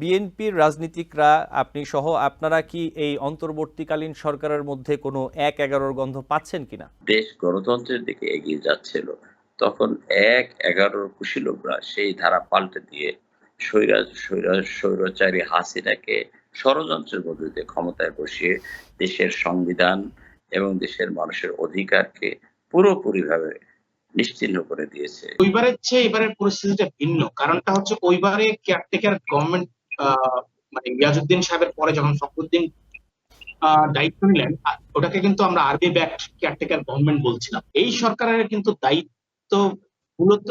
বিএনপির রাজনীতিকরা আপনি সহ আপনারা কি এই অন্তর্বর্তীকালীন সরকারের মধ্যে কোনো এক এগারোর গন্ধ পাচ্ছেন কিনা দেশ গণতন্ত্রের দিকে এগিয়ে যাচ্ছিল। তখন এক এগারোর কুশীলবরা সেই ধারা পাল্টে দিয়ে স্বৈরা স্বৈরা স্বৈরাচারী হাসিনাকে ষড়যন্ত্রের মধ্যে দিয়ে ক্ষমতায় বসিয়ে দেশের সংবিধান এবং দেশের মানুষের অধিকারকে পুরোপুরিভাবে নিশ্চিহ্ন করে দিয়েছে। ওইবারের চেয়ে এবারের পরিস্থিতিটা ভিন্ন। কারণটা হচ্ছে ওইবারে কেয়ারটেকার গভর্নমেন্ট মানে ইয়াজউদ্দিন সাহেবের পরে যখন ফখরুদ্দিন দায়িত্ব নিলেন ওটাকে কিন্তু আমরা আরবি ব্যাক্ট কেয়ারটেকার গভর্নমেন্ট বলছিলাম। এই সরকারের কিন্তু দায়িত্ব মূলত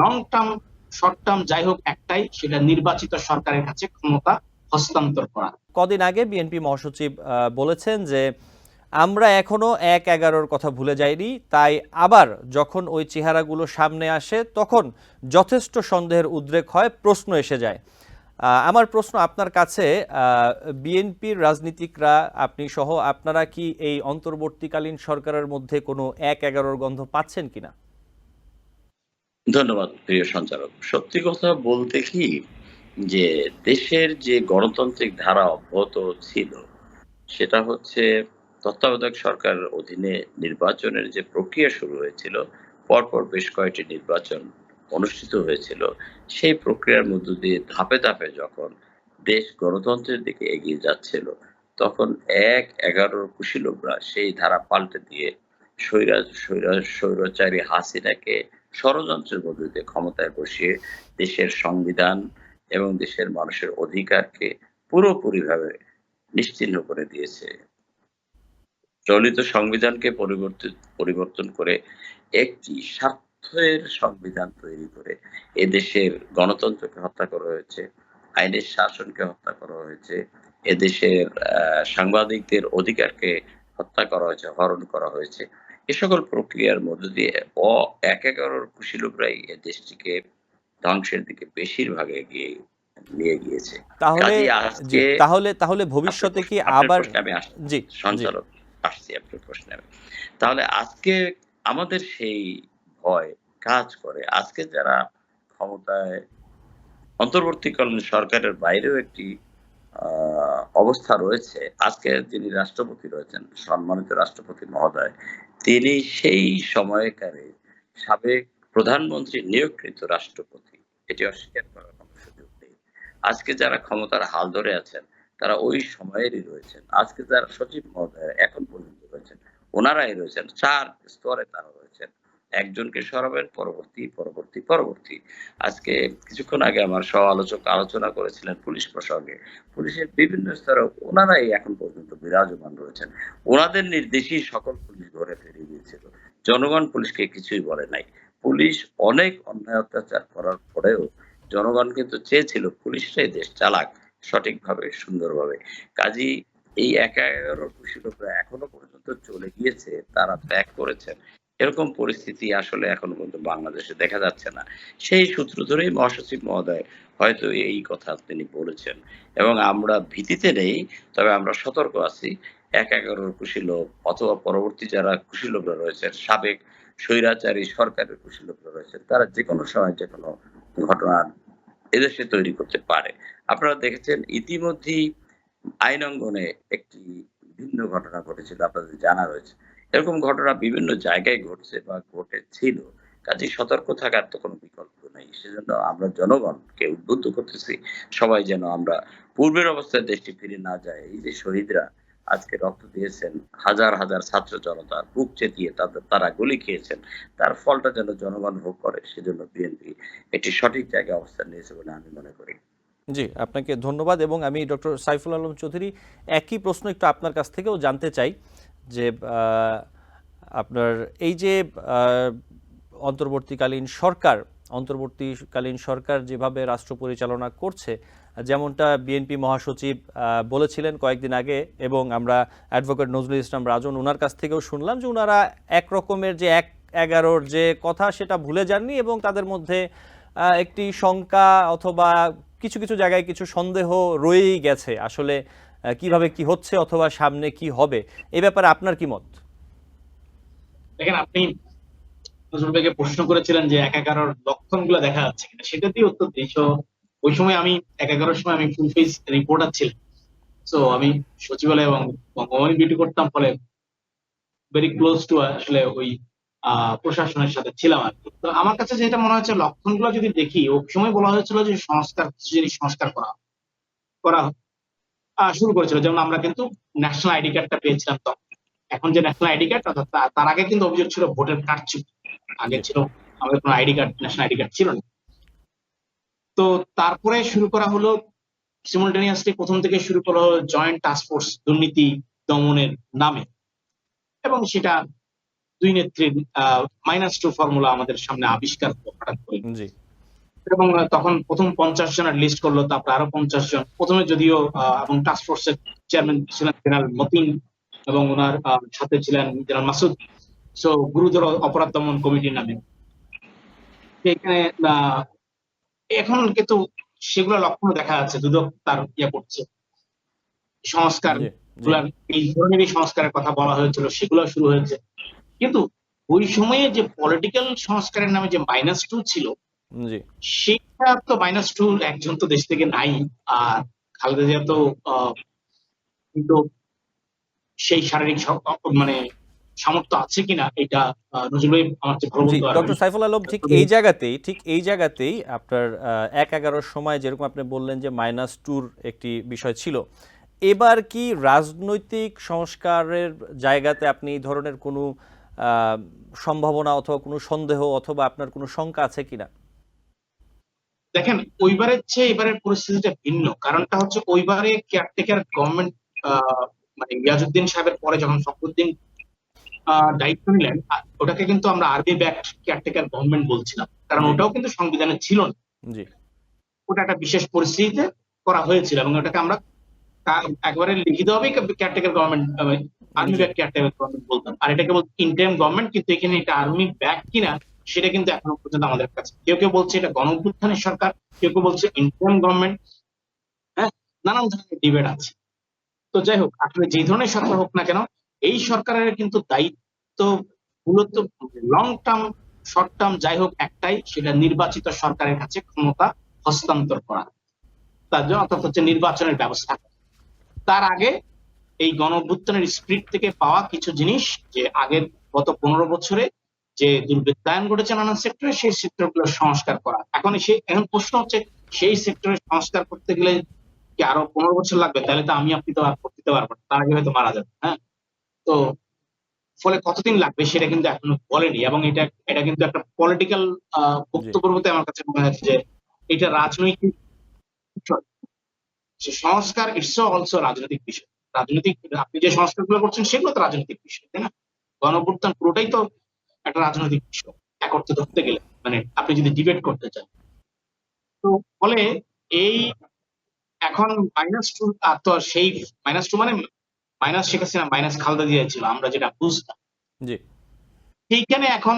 লং টার্ম শর্ট টার্ম যাই হোক একটাই, সেটা নির্বাচিত সরকারের কাছে ক্ষমতা হস্তান্তর করা। কদিন আগে বিএনপি মহাসচিব বলেছেন যে আমরা এখনও এক এগারোর কথা ভুলে যাইনি, তাই আবার যখন ওই চেহারাগুলো সামনে আসে, তখন যথেষ্ট সন্দেহের উদ্রেক হয়, প্রশ্ন এসে যায়। আমার প্রশ্ন আপনার কাছে বিএনপির রাজনীতিকরা, আপনি সহ আপনারা কি এই অন্তর্বর্তীকালীন সরকারের মধ্যে কোনো এক এগারোর গন্ধ পাচ্ছেন কিনা? ধন্যবাদ, প্রিয় সঞ্চালক। সত্যি কথা বলতে কি, যে দেশের যে গণতান্ত্রিক ধারা অব্যাহত ছিল, সেটা হচ্ছে তত্ত্বাবধায়ক সরকারের অধীনে নির্বাচনের যে প্রক্রিয়া শুরু হয়েছিল, পরপর বেশ কয়েকটি নির্বাচন অনুষ্ঠিত হয়েছিল, সেই প্রক্রিয়ার মধ্য দিয়ে ধাপে ধাপে যখন দেশ গণতন্ত্রের দিকে এগিয়ে যাচ্ছিল, তখন এক এগারোর কুশীলবরা সেই ধারা পাল্টে দিয়ে স্বৈরা স্বৈরা স্বৈরাচারী হাসিনাকে ষড়যন্ত্রের মধ্যে দিয়ে ক্ষমতায় বসিয়ে দেশের সংবিধান এবং দেশের মানুষের অধিকারকে পুরোপুরিভাবে নিশ্চিহ্ন করে দিয়েছে। চলিত সংবিধানকে পরিবর্তিত পরিবর্তন করে একটি স্বার্থের সংবিধান তৈরি করে এদেশের গণতন্ত্রকে হত্যা করা হয়েছে আইনের শাসনকে হত্যা করা হয়েছে এদেশের সাংবাদিকদের অধিকারকে হত্যা করা হয়েছে হরণ করা হয়েছে। এ সকল প্রক্রিয়ার মধ্য দিয়ে অ এক এগারোর কুশীলকরাই এ দেশটিকে ধ্বংসের দিকে বেশিরভাগ এগিয়ে নিয়ে গিয়েছে। তাহলে তাহলে তাহলে ভবিষ্যতে কি আবার আমি জি সঞ্চালক আসছি আপনার প্রশ্নে তাহলে আজকে আমাদের সেই ভয় কাজ করে। আজকে যারা ক্ষমতায় অন্তর্বর্তীকালীন সরকারের বাইরেও একটি অবস্থা রয়েছে, আজকে যিনি রাষ্ট্রপতি রয়েছেন, সম্মানিত রাষ্ট্রপতি মহোদয়, তিনি সেই সময়কারে সাবেক প্রধানমন্ত্রী নিয়োগকৃত রাষ্ট্রপতি। এটি অস্বীকার করার কোনো সুযোগ নেই। আজকে যারা ক্ষমতার হাল ধরে আছেন, তারা ওই সময়েরই রয়েছেন। আজকে যারা সচিব মহোদয় এখন পর্যন্ত রয়েছেন, ওনারাই রয়েছেন। চার স্তরে তারা রয়েছেন। একজনকে সরাবেন, পরবর্তী পরবর্তী পরবর্তী। আজকে কিছুক্ষণ আগে আমার সহ আলোচক আলোচনা করেছিলেন পুলিশ প্রসঙ্গে। পুলিশের বিভিন্ন স্তরে ওনারাই এখন পর্যন্ত বিরাজমান রয়েছেন। ওনাদের নির্দেশেই সকল পুলিশ ঘরে ফিরে গিয়েছিল। জনগণ পুলিশকে কিছুই বলে নাই। পুলিশ অনেক অন্যায় অত্যাচার করার পরেও জনগণ কিন্তু চেয়েছিল পুলিশরাই দেশ চালাক, সঠিকভাবে, সুন্দরভাবে। কাজী এই একা এগারো কুশীলকরা এখনও পর্যন্ত চলে গিয়েছে, তারা ত্যাগ করেছেন। এরকম পরিস্থিতি আসলে এখনও পর্যন্ত বাংলাদেশে দেখা যাচ্ছে না। সেই সূত্র ধরেই মহাসচিব মহোদয় হয়তো এই কথা তিনি বলেছেন। এবং আমরা ভীতিতে নেই, তবে আমরা সতর্ক আছি। এক এগারোর কুশীলক অথবা পরবর্তী যারা কুশীলকরা রয়েছেন, সাবেক স্বৈরাচারী সরকারের কুশি কুশীলকরা রয়েছেন, তারা যে কোনো সময় যে কোনো ঘটনা এদেশে তৈরি করতে পারে। আপনারা দেখেছেন ইতিমধ্যেই আইন অঙ্গনে একটি ভিন্ন ঘটনা ঘটেছিল, আপনাদের জানা রয়েছে। এরকম ঘটনা বিভিন্ন জায়গায় ঘটছে বা ঘটেছিল। কাজে সতর্ক থাকার তো কোনো বিকল্প নেই। সেজন্য আমরা জনগণকে উদ্বুদ্ধ করতেছি, সবাই যেন আমরা পূর্বের অবস্থায় দেশটি ফিরে না যায়। এই যে শহীদরা আজকে রক্ত দিয়েছেন, হাজার হাজার ছাত্র জনতা বুক চেতিয়ে তাদের তারা গুলি খেয়েছেন। তার ফলটা যেন জনগণ ভোগ করে, সেজন্য বিএনপি একটি সঠিক জায়গায় অবস্থান নিয়েছে বলে আমি মনে করি। জি, আপনাকে ধন্যবাদ এবং আমি ডক্টর সাইফুল আলম চৌধুরী একই প্রশ্ন একটু আপনার কাছ থেকেও জানতে চাই। যে আপনার এই যে অন্তর্বর্তীকালীন সরকার অন্তর্বর্তীকালীন সরকার যেভাবে রাষ্ট্র পরিচালনা করছে, যেমনটা বিএনপি মহাসচিব বলেছিলেন কয়েকদিন আগে এবং আমরা অ্যাডভোকেট নজরুল ইসলাম রাজন ওনার কাছ থেকেও শুনলাম যে ওনারা এক রকমের যে এক এগারোর যে কথা সেটা ভুলে যাননি এবং তাদের মধ্যে একটি শঙ্কা অথবা কিছু কিছু জায়গায় কিছু সন্দেহ রয়েই গেছে। আসলে কীভাবে কি হচ্ছে অথবা সামনে কি হবে এই ব্যাপারে আপনার কি মত? দেখেন, আপনি নজরুল ভাইকে প্রশ্ন করেছিলেন যে এক এগারোর লক্ষণগুলো দেখা যাচ্ছে কিনা, সেটা দিয়ে উত্তর দিই। ওই সময় আমি, এক এগারোর সময় আমি ফুল ফেজ রিপোর্টার ছিলাম। আমি সচিবালয় এবং বঙ্গভবনে ডিউটি করতাম, ফলে ভেরি ক্লোজ টু আসলে ওই প্রশাসনের সাথে ছিলাম আর তো আমার কাছে যেটা মনে হচ্ছে, লক্ষণগুলো যদি দেখি, ওই সময় বলা হয়েছিল যে সংস্কার কিছু জিনিস সংস্কার করা করা শুরু করেছিল। যেমন আমরা কিন্তু ন্যাশনাল আইডি কার্ডটা পেয়েছিলাম তখন। এখন যে ন্যাশনাল আইডি কার্ড তার আগে কিন্তু অভিযোগ ছিল ভোটার কার্ড ছিল। আগে ছিল, আমাদের কোনো ID card national ID card ছিল না। তো তারপরে শুরু করা হলো সিমultaneously প্রথম থেকে শুরু করা হলো জয়েন্ট টাস্ক ফোর্স দুর্নীতি দমনের নামে। এবং সেটা দুই নেত্রীর মাইনাস টু ফর্মুলা আমাদের সামনে আবিষ্কার হঠাৎ করে। এবং তখন প্রথম পঞ্চাশ জনের লিস্ট করল তারপর আরও পঞ্চাশ জন। প্রথমে যদিও এবং টাস্ক ফোর্সের চেয়ারম্যান ছিলেন জেনারেল মতিন এবং ওনার সাথে ছিলেন জেনারেল মাসুদ। সো গুরুতর অপরাধ দমন কমিটির নামে। এখানে এখন কিন্তু সেগুলো লক্ষণ দেখা যাচ্ছে দুদক তার ইয়ে করছে। সংস্কার এই ধরনেরই সংস্কারের কথা বলা হয়েছিল সেগুলো শুরু হয়েছে। কিন্তু ওই সময়ে যে পলিটিক্যাল সংস্কারের নামে যে মাইনাস টু ছিল জি। সেটা তো মাইনাস টু একজন তো দেশ থেকে নাই আর খালেদা জিয়া তো কিন্তু সেই শারীরিক মানে সামর্থ্য আছে কিনা এটা নজরুল আমার ডক্টর সাইফুল আলম ঠিক এই জায়গাতেই ঠিক এই জায়গাতেই আপনার এক এগারোর সময় যেরকম আপনি বললেন যে মাইনাস টুর একটি বিষয় ছিল। এবার কি রাজনৈতিক সংস্কারের জায়গাতে আপনি এই ধরনের কোনো আহ, সম্ভাবনা অথবা কোনো সন্দেহ অথবা আপনার কোনো শঙ্কা আছে কিনা? দেখেন ওইবারের চেয়ে এবারের পরিস্থিতিটা ভিন্ন। কারণটা হচ্ছে ওইবারে কেয়ারটেকার গভর্নমেন্ট মানে ইয়াজউদ্দিন সাহেবের পরে যখন ফখরুদ্দিন দায়িত্ব নিলেন ওটাকে কিন্তু আমরা আরবি ব্যাক্ট কেয়ারটেকার গভর্নমেন্ট বলছিলাম। কারণ ওটাও কিন্তু সংবিধানে ছিল না। জি। ওটা একটা বিশেষ পরিস্থিতিতে করা হয়েছিল এবং ওটাকে আমরা একবারে লিখিত হবে caretaker government army. Back caretaker government বলতাম। আর এটাকে বলতে ইন্টারিম গভর্নমেন্ট কিন্তু এখানে এটা আর্মি ব্যাক কিনা সেটা কিন্তু এখনও পর্যন্ত আমাদের কাছে। কেউ কেউ বলছে এটা গণ সরকার, কেউ কেউ বলছে ইন্টারিম গভর্নমেন্ট হ্যাঁ? নানান ধরনের ডিবেট আছে। তো যাই হোক, আসলে যে ধরনের সরকার হোক না কেন, এই সরকারের কিন্তু দায়িত্ব মূলত লং টার্ম শর্ট টার্ম যাই হোক একটাই, সেটা নির্বাচিত সরকারের কাছে ক্ষমতা হস্তান্তর করা। তার জন্য অর্থাৎ হচ্ছে নির্বাচনের ব্যবস্থা। তার আগে এই গণ স্পিরিট থেকে পাওয়া কিছু জিনিস যে আগের গত পনেরো বছরে যে দুর্বৃত্তায়ন ঘটেছে নানান সেক্টরে সেই সেক্টরগুলো সংস্কার করা। এখন সে, এখন প্রশ্ন হচ্ছে, সেই সেক্টরে সংস্কার করতে গেলে কি আরও পনেরো বছর লাগবে? তাহলে তো আমি আপনি তো আর করতে পারব না। তার আগে হয়তো মারা যাবে হ্যাঁ? তো ফলে কতদিন লাগবে সেটা কিন্তু এখনও বলেনি এবং এটা এটা কিন্তু একটা পলিটিক্যাল বক্তব্যের মধ্যে আমার কাছে মনে হচ্ছে যে এটা রাজনৈতিক সংস্কার ইটস অলসো রাজনৈতিক বিষয়। রাজনৈতিক, আপনি যে সংস্কারগুলো করছেন সেগুলো তো রাজনৈতিক বিষয়, তাই না? গণঅভ্যুত্থান পুরোটাই তো একটা রাজনৈতিক বিষয় এক অর্থে ধরতে গেলে মানে আপনি যদি ডিবেট করতে চান। তো ফলে এই এখন মাইনাস টু তো সেই মাইনাস টু মানে মাইনাস শেখ হাসিনা মাইনাস খালদা দিয়েছিল আমরা যেটা বুঝতাম। জি। সেইখানে এখন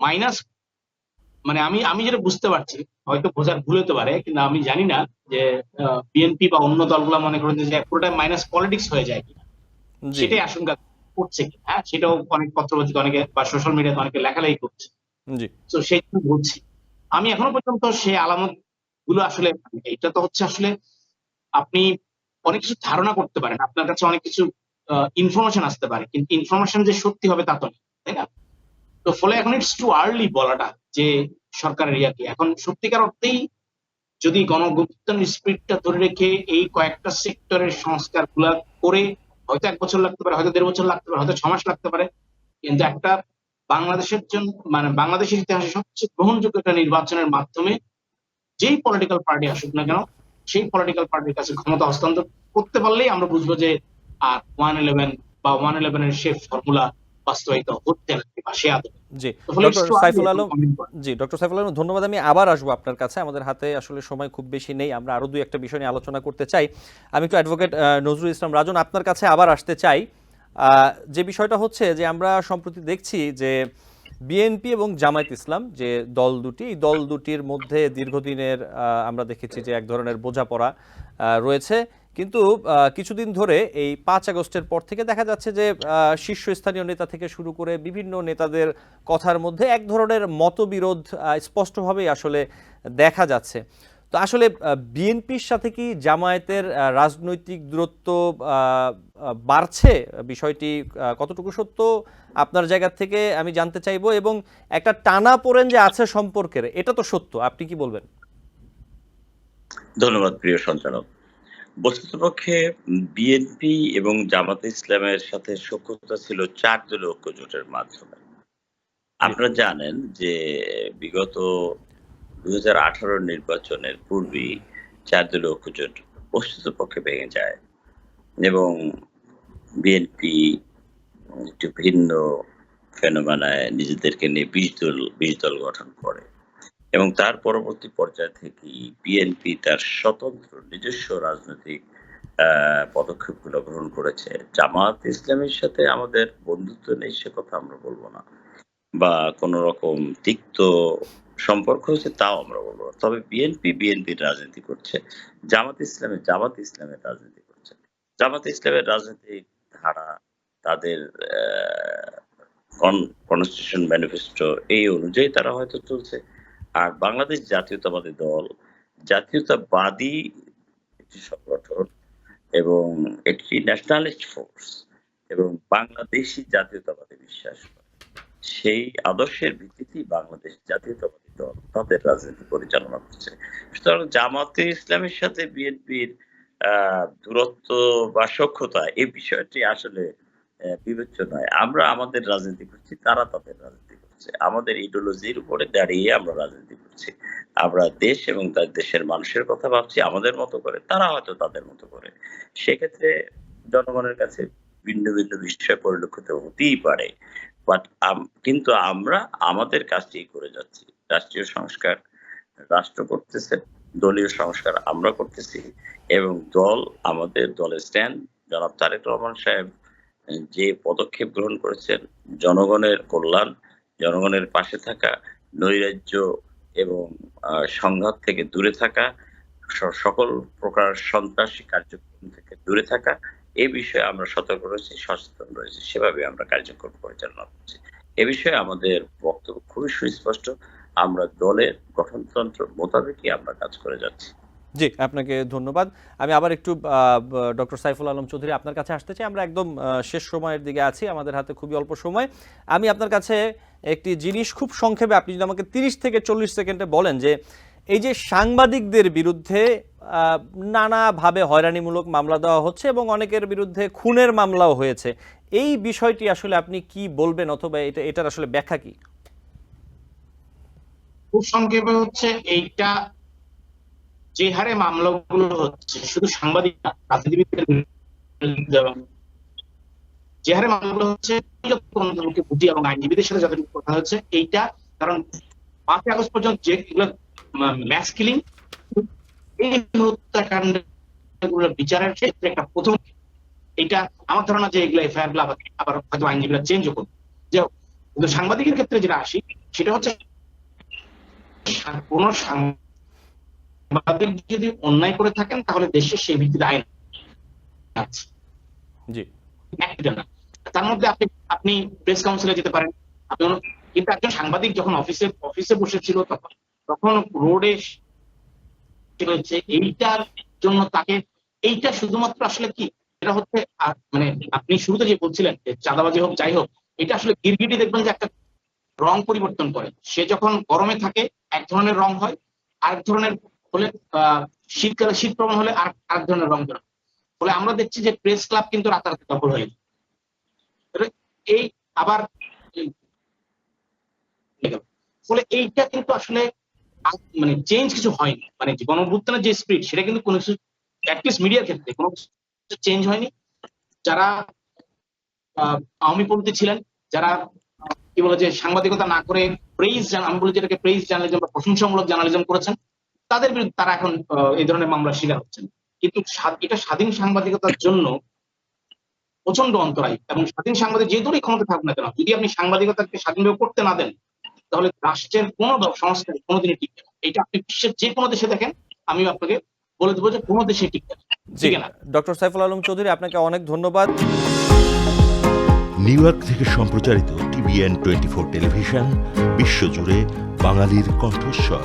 মাইনাস মানে আমি আমি যেটা বুঝতে পারছি হয়তো বোঝার ভুল হতে পারে কিন্তু আমি জানি না যে বিএনপি বা অন্য দলগুলো মনে করেন যে পুরোটা মাইনাস পলিটিক্স হয়ে যায় কিনা। সেটাই আশঙ্কা করছে কিনা হ্যাঁ সেটাও অনেক পত্রপত্রিকা অনেকে বা সোশ্যাল মিডিয়াতে অনেকে লেখালেখি করছে। তো সেই বলছি আমি এখনও পর্যন্ত সেই আলামতগুলো আসলে এটা তো হচ্ছে আসলে আপনি অনেক কিছু ধারণা করতে পারেন আপনার কাছে অনেক কিছু ইনফরমেশন আসতে পারে কিন্তু ইনফরমেশন যে সত্যি হবে তা তো না তাই না? তো ফলে এখন ইটস টু আর্লি বলাটা যে সরকারের ইয়াকে এখন সত্যিকার অর্থেই যদি গণগুপ্তন স্পিরিটটা ধরে রেখে এই কয়েকটা সেক্টরের সংস্কারগুলা করে হয়তো এক বছর লাগতে পারে, হয়তো দেড় বছর লাগতে পারে, হয়তো ছ মাস লাগতে পারে। কিন্তু একটা বাংলাদেশের জন্য মানে বাংলাদেশের ইতিহাসে সবচেয়ে গ্রহণযোগ্য একটা নির্বাচনের মাধ্যমে যেই পলিটিক্যাল পার্টি আসুক না কেন, সেই পলিটিক্যাল পার্টির কাছে ক্ষমতা হস্তান্তর করতে পারলেই আমরা বুঝব যে আর ওয়ান ইলেভেন বা ওয়ান ইলেভেনের সে ফর্মুলা বাস্তবায়িত হচ্ছে লাগবে বা সে আদতে জি ডক্টর সাইফুল আলম। জি ডক্টর সাইফুল আলম ধন্যবাদ আমি আবার আসব আপনার কাছে। আমাদের হাতে আসলে সময় খুব বেশি নেই আমরা আরও দুই একটা বিষয় নিয়ে আলোচনা করতে চাই। আমি একটু অ্যাডভোকেট নজরুল ইসলাম রাজন আপনার কাছে আবার আসতে চাই। আহ, যে বিষয়টা হচ্ছে যে আমরা সম্প্রতি দেখছি যে বিএনপি এবং জামায়াত ইসলাম যে দল দুটি এই দল দুটির মধ্যে দীর্ঘদিনের আহ, আমরা দেখেছি যে এক ধরনের বোঝাপড়া আহ, রয়েছে। কিন্তু কিছুদিন ধরে এই পাঁচ আগস্টের পর থেকে দেখা যাচ্ছে যে শীর্ষস্থানীয় নেতা থেকে শুরু করে বিভিন্ন নেতাদের কথার মধ্যে এক ধরনের মতবিরোধ স্পষ্টভাবেই আসলে দেখা যাচ্ছে। তো আসলে বিএনপির সাথে কি জামায়াতের রাজনৈতিক দূরত্ব বাড়ছে? বিষয়টি কতটুকু সত্য? আপনার জায়গা থেকে আমি জানতে চাইব এবং একটা টানা পোড়েন যে আছে সম্পর্কের, এটা তো সত্য। আপনি কি বলবেন? ধন্যবাদ, প্রিয় সঞ্চালক। বস্তুতপক্ষে বিএনপি এবং জামাত ইসলামের সাথে সখ্যতা ছিল চার দলীয় ঐক্য জোটের মাধ্যমে। আপনারা জানেন যে বিগত দু হাজার আঠারো নির্বাচনের পূর্বেই চার দলীয় ঐক্য জোট বস্তুতপক্ষে ভেঙে যায় এবং বিএনপি একটু ভিন্ন ফেনোমেনায় নিজেদেরকে নিয়ে বিশ দল বিশ দল গঠন করে। এবং তার পরবর্তী পর্যায় থেকেই বিএনপি তার স্বতন্ত্র নিজস্ব রাজনৈতিক পদক্ষেপগুলো গ্রহণ করেছে। জামাত ইসলামের সাথে আমাদের বন্ধুত্ব নেই, সে কথা আমরা বলব না। বা কোন রকম তিক্ত সম্পর্ক হয়েছে তাও আমরা বলব তবে বিএনপি বিএনপির রাজনীতি করছে। জামাত ইসলামের জামাত ইসলামের রাজনীতি করছে। জামাত ইসলামের রাজনৈতিক ধারা, তাদের কনস্টিটিউশন ম্যানিফেস্টো এই অনুযায়ী তারা হয়তো চলছে। আর বাংলাদেশ জাতীয়তাবাদী দল, জাতীয়তাবাদী একটি সংগঠন এবং একটি ন্যাশনালিস্ট ফোর্স এবং বাংলাদেশি জাতীয়তাবাদী বিশ্বাস করে। সেই আদর্শের ভিত্তিতেই বাংলাদেশ জাতীয়তাবাদী দল তাদের রাজনীতি পরিচালনা করছে। সুতরাং জামাতে ইসলামের সাথে বিএনপির দূরত্ব বা সক্ষতা এই বিষয়টি আসলে বিবেচ্য নয়। আমরা আমাদের রাজনীতি করছি, তারা তাদের রাজনীতি করছে আমাদের ইডিওলজির উপরে দাঁড়িয়ে আমরা রাজনীতি করছি। আমরা দেশ এবং তার দেশের মানুষের কথা ভাবছি, আমাদের মতো করে, তারা হয়তো তাদের মতো করে। সেক্ষেত্রে জনগণের কাছে ভিন্ন ভিন্ন বিষয় পরিলক্ষিত হতেই পারে। বাট কিন্তু আমরা আমাদের কাজটি করে যাচ্ছি। রাষ্ট্রীয় সংস্কার, রাষ্ট্র করতেছে, দলীয় সংস্কার আমরা করতেছি এবং দল, আমাদের দলের স্ট্যান্ড জনাব তারেক রহমান সাহেব যে পদক্ষেপ গ্রহণ করেছেন, জনগণের কল্যাণ জনগণের পাশে থাকা, নৈরাজ্য এবং সংঘাত থেকে দূরে থাকা সকল প্রকার সন্ত্রাসী কার্যক্রম থেকে দূরে থাকা, এ বিষয়ে আমরা সতর্ক রয়েছি, সচেতন রয়েছি, সেভাবে আমরা কার্যক্রম পরিচালনা করছি। এ বিষয়ে আমাদের বক্তব্য খুবই সুস্পষ্ট। আমরা দলের গঠনতন্ত্র মোতাবেকই আমরা কাজ করে যাচ্ছি। জি, আপনাকে ধন্যবাদ। আমি আবার একটু ডক্টর সাইফুল আলম চৌধুরী আপনার কাছে আসতে চাই। আমরা একদম শেষ সময়ের দিকে আছি, আমাদের হাতে খুবই অল্প সময়। আমি আপনার কাছে একটি জিনিস খুব সংক্ষেপে, আপনি যদি আমাকে তিরিশ থেকে চল্লিশ সেকেন্ডে বলেন যে, এই যে সাংবাদিকদের বিরুদ্ধে নানাভাবে হয়রানিমূলক মামলা দেওয়া হচ্ছে এবং অনেকের বিরুদ্ধে খুনের মামলাও হয়েছে, এই বিষয়টি আসলে আপনি কি বলবেন অথবা এটা, এটার আসলে ব্যাখ্যা কি? খুব সংক্ষেপে হচ্ছে, এইটা যে হারে মামলাগুলো হচ্ছে, শুধু সাংবাদিক রাজনীতিবিদদের যে হারে মামলাগুলো হচ্ছে লোককে বুঝি এবং আইনজীবীদের সাথে যতটুকু কথা হচ্ছে, এইটা কারণ পাঁচই আগস্ট পর্যন্ত যেগুলো ম্যাস কিলিং এই হত্যাকাণ্ডগুলোর বিচারের ক্ষেত্রে একটা প্রথম এটা আমার ধারণা যে এগুলো এফআইআরগুলো আবার হয়তো আইনজীবীরা চেঞ্জও করবে। যে কিন্তু সাংবাদিকের ক্ষেত্রে যেটা আসি, সেটা হচ্ছে, কোন সাংবাদিক যদি অন্যায় করে থাকেন তাহলে দেশে সেই ভিত্তিতে আইন আছে। জি। তার মধ্যে আপনি আপনি প্রেস কাউন্সিলে যেতে পারেন। আপনি কিন্তু একজন সাংবাদিক যখন অফিসে অফিসে বসেছিল তখন তখন রোডে হচ্ছে এইটার জন্য তাকে এইটা শুধুমাত্র আসলে কি? এটা হচ্ছে মানে আপনি শুরুতে যে বলছিলেন যে চাঁদাবাজি হোক যাই হোক এটা আসলে গিরগিটি দেখবেন যে একটা রং পরিবর্তন করে। সে যখন গরমে থাকে এক ধরনের রং হয় আরেক ধরনের আহ, শীতকালে শীত প্রবণ হলে আর আরেক ধরনের রং বেরোয়। ফলে আমরা দেখছি যে প্রেস ক্লাব কিন্তু রাতারাতি দখল হয়ে যায় এই আবার ফলে এইটা কিন্তু আসলে মানে চেঞ্জ কিছু হয়নি। মানে যে গণঅভ্যুত্থানের যে স্পিড সেটা কিন্তু কোনো কিছু অ্যাটলিস্ট মিডিয়ার ক্ষেত্রে কোনো কিছু চেঞ্জ হয়নি। যারা আহ, আওয়ামী পন্থী ছিলেন যারা কি বলে যে সাংবাদিকতা না করে প্রেইজ আমি বলি যেটাকে প্রেইজ জার্নালিজম বা প্রশংসামূলক জার্নালিজম করেছেন তাদের বিরুদ্ধে তারা এখন আহ, এই ধরনের মামলার শিকার হচ্ছেন। কিন্তু এটা স্বাধীন সাংবাদিকতার জন্য প্রচণ্ড অন্তরায় এবং স্বাধীন সাংবাদিক যে দূরই ক্ষমতা থাকুক না কেন যদি আপনি সাংবাদিকতাকে স্বাধীনভাবে করতে না দেন তাহলে রাষ্ট্রের কোন সংস্থা কোনোদিনই টিকবে না। এটা আপনি বিশ্বের যে কোনো দেশে দেখেন আমি আপনাকে বলে দেবো যে কোনো দেশে টিকবে না। ডক্টর সাইফুল আলম চৌধুরী আপনাকে অনেক ধন্যবাদ। নিউ ইয়র্ক থেকে সম্প্রচারিত টিভিএন টোয়েন্টি ফোর টেলিভিশন বিশ্বজুড়ে বাঙালির কণ্ঠস্বর।